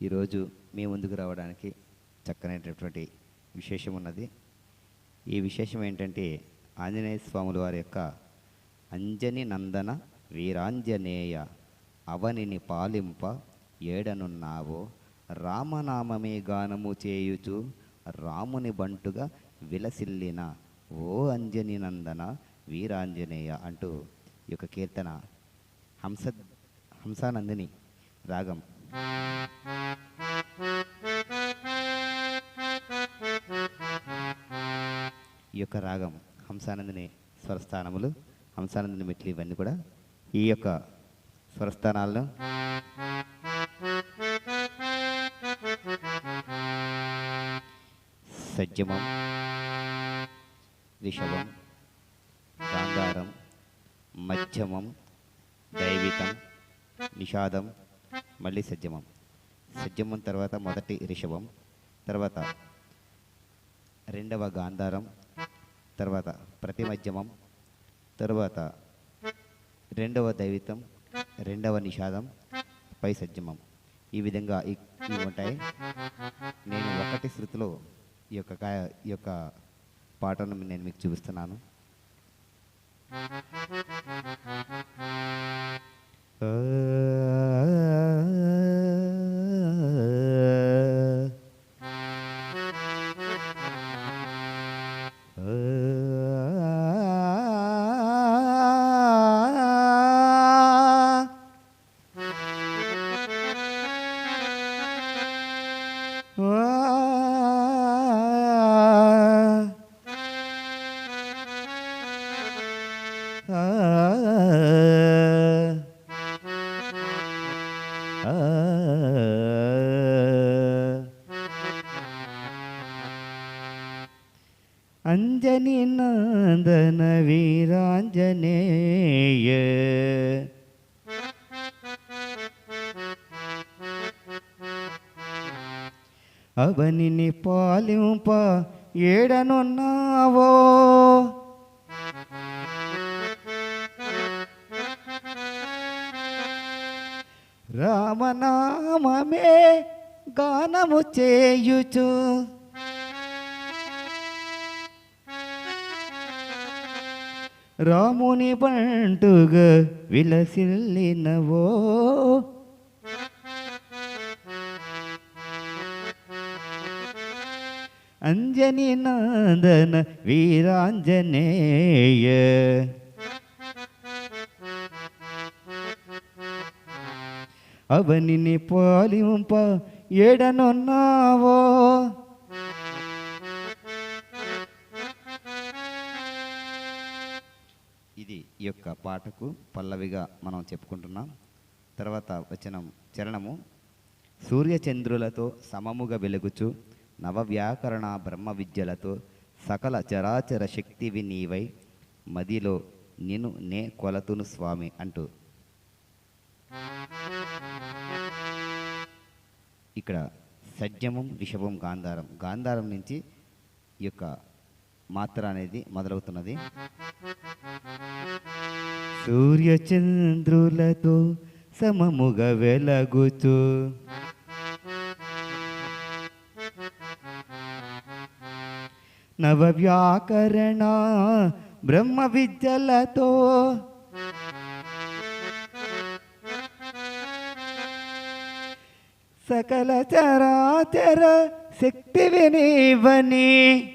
ఈరోజు మీ ముందుకు రావడానికి చక్కనైనటువంటి విశేషం ఉన్నది. ఈ విశేషం ఏంటంటే ఆంజనేయ స్వాముల వారి యొక్క అంజని నందన వీరాంజనేయ అవనిని పాలింప ఏడనున్నావో రామనామమే గానము చేయుచు రాముని బంటుగా విలసిల్లిన ఓ అంజని నందన వీరాంజనేయ అంటూ ఈ యొక్క కీర్తన హంస హంసానందిని రాగం ఈ యొక్క రాగం హంసానందిని స్వరస్థానములు హంసానందిని మెట్లు ఇవన్నీ కూడా ఈ యొక్క స్వరస్థానాలను సజ్జమం రిషభం గాంధారం మధ్యమం దైవితం నిషాదం మళ్ళీ సజ్జమం. సజ్జమం తర్వాత మొదటి రిషభం తర్వాత రెండవ గాంధారం తర్వాత ప్రతిమధ్యమం తర్వాత రెండవ దైవితం రెండవ నిషాదం పై సజ్జమం. ఈ విధంగా ఇవి ఉంటాయి. నేను ఒకటి శృతిలో ఈ యొక్క ఈ యొక్క పాటను నేను మీకు చూపిస్తున్నాను. అంజని అవనిని పాలింప ఏడనున్నావో? రామనామమే గానము చేయుచు. రాముని బంటుగా విలసిల్లినవో? అంజని నందన వీరాంజనేయ. అవనిని పాలింప ఏడనున్నావో ఇది ఈ యొక్క పాటకు పల్లవిగా మనం చెప్పుకుంటున్నాం. తర్వాత వచ్చిన చరణము. సూర్యచంద్రులతో సమముగా వెలుగుచు నవవ్యాకరణ బ్రహ్మ విద్యలతో సకల చరాచర శక్తివి నీవై మదిలో నిను నే కొలతును స్వామి అంటూ. ఇక్కడ సజ్జమం రిషభం గాంధారం. గాంధారం నుంచి ఈ యొక్క మాత్ర అనేది మొదలవుతున్నది. సూర్యచంద్రులతో సమముగా వెలగుచు. నవవ్యాకరణ బ్రహ్మ విద్యలతో. సకల చరాచర శక్తి వినివని.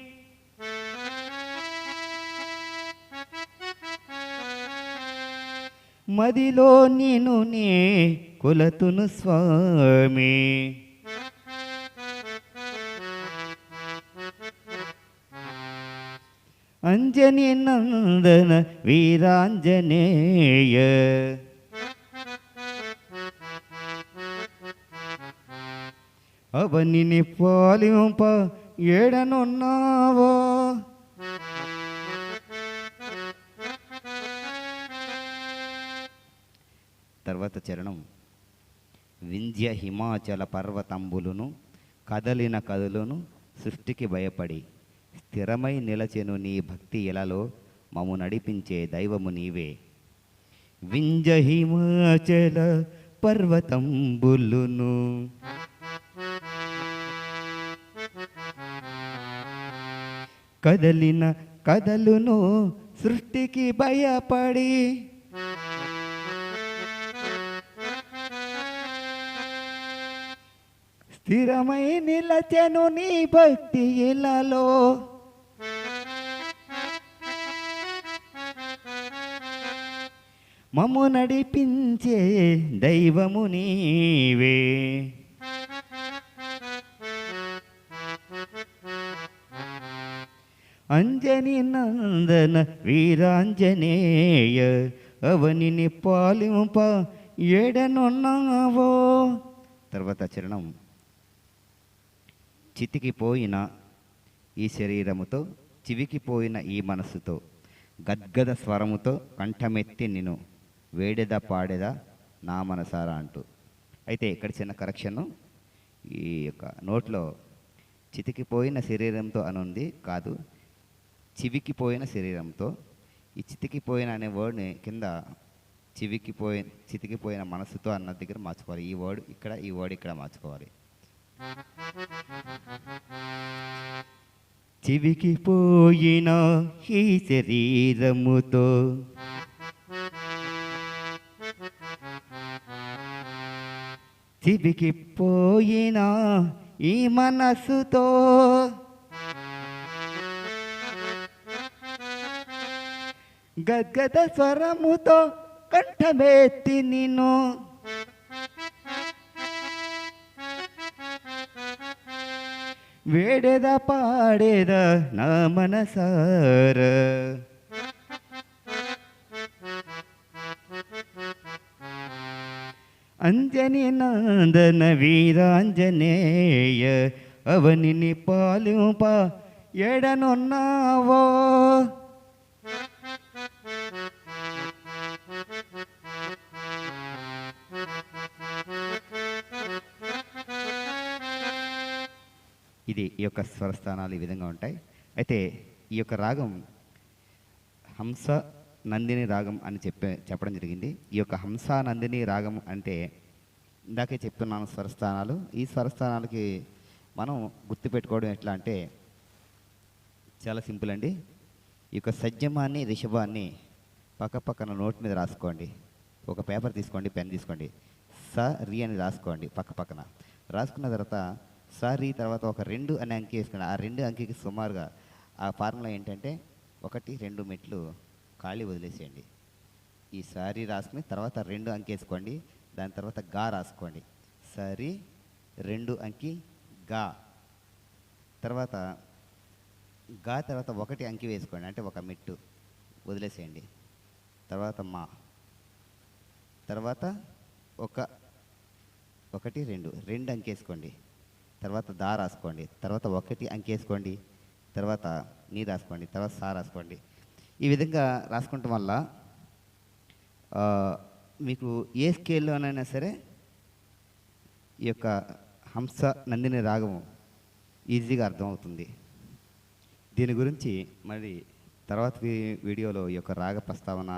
మదిలో నేను నే కొలతును స్వామి. అంజని నందన వీరాంజనేయ. అవనిని పాలింప ఏడనున్నావో? తర్వాత చరణం. వింధ్య హిమాచల పర్వతంబులను కదలిన కదులను సృష్టికి భయపడి స్థిరమై నిలచెను నీ భక్తి ఎలలో మము నడిపించే దైవము నీవే. వింజ హిమాచల పర్వతంబులును కదలిన కదలును సృష్టికి భయపడి స్థిరమై నిలచెను నీ భక్తి ఇలలో మమ్ము నడిపించే దైవము నీవే. అంజని నందన వీరాంజనేయ అవనిని పాలింప ఏడనున్నావో తర్వాత చరణం. చితికిపోయిన ఈ శరీరముతో చివికిపోయిన ఈ మనస్సుతో గద్గద స్వరముతో కంఠమెత్తి నిను వేడెద పాడెద నా మనసారా అంటూ. అయితే ఇక్కడ చిన్న కరెక్షను ఈ యొక్క నోట్లో చితికిపోయిన శరీరంతో అనుంది కాదు చివికిపోయిన శరీరంతో. ఈ చితికిపోయిన అనే వర్డ్ని కింద చివికిపోయిన చితికిపోయిన మనసుతో అన్న దగ్గర మార్చుకోవాలి. ఈ వర్డ్ ఇక్కడ ఈ వర్డ్ ఇక్కడ మార్చుకోవాలి. చివికిపోయిన ఈ శరీరముతో చివికిపోయిన ఈ మనసుతో గద్గద స్వరముతో కంఠమేత్తి నిన్ను వేడెద పాడేద నా మనసార అంజని నందన వీరాంజనేయ అవనిని పాలింప ఎడనున్నావో ఇది ఈ యొక్క స్వరస్థానాలు ఈ విధంగా ఉంటాయి. అయితే ఈ యొక్క రాగం హంస నందిని రాగం అని చెప్పే చెప్పడం జరిగింది. ఈ యొక్క హంస నందిని రాగం అంటే ఇందాకే చెప్తున్నాను స్వరస్థానాలు. ఈ స్వరస్థానాలకి మనం గుర్తుపెట్టుకోవడం ఎట్లా అంటే చాలా సింపుల్ అండి. ఈ యొక్క సజ్జమాన్ని రిషభాన్ని పక్క పక్కన నోట్ మీద రాసుకోండి. ఒక పేపర్ తీసుకోండి పెన్ తీసుకోండి. స రి అని రాసుకోండి పక్క పక్కన. రాసుకున్న తర్వాత సారీ తర్వాత ఒక రెండు అనే అంకె వేసుకోండి ఆ రెండు అంకెకి సుమారుగా ఆ ఫార్ములా ఏంటంటే ఒకటి రెండు మెట్లు ఖాళీ వదిలేసేయండి. ఈ సారీ రాసుకుని తర్వాత రెండు అంకేసుకోండి దాని తర్వాత గా రాసుకోండి. సారీ రెండు అంకి గా. తర్వాత గా తర్వాత ఒకటి అంకి వేసుకోండి అంటే ఒక మెట్టు వదిలేసేయండి. తర్వాత మా. తర్వాత ఒక ఒకటి రెండు రెండు అంకేసుకోండి తర్వాత దా రాసుకోండి తర్వాత ఒకటి అంకేసుకోండి తర్వాత నీ రాసుకోండి తర్వాత సా రాసుకోండి. ఈ విధంగా రాసుకోవటం వల్ల మీకు ఏ స్కేల్లోనైనా సరే ఈ యొక్క హంస నందిని రాగము ఈజీగా అర్థమవుతుంది. దీని గురించి మరి తర్వాత వీడియోలో ఈ యొక్క రాగ ప్రస్తావన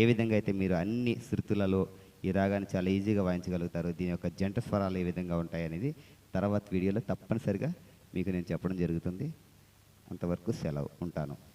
ఏ విధంగా అయితే మీరు అన్ని శృతులలో ఈ రాగాన్ని చాలా ఈజీగా వాయించగలుగుతారు దీని యొక్క జంట స్వరాలు ఏ విధంగా ఉంటాయి అనేది తర్వాత వీడియోలో తప్పనిసరిగా మీకు నేను చెప్పడం జరుగుతుంది. అంతవరకు సెలవు. ఉంటాను.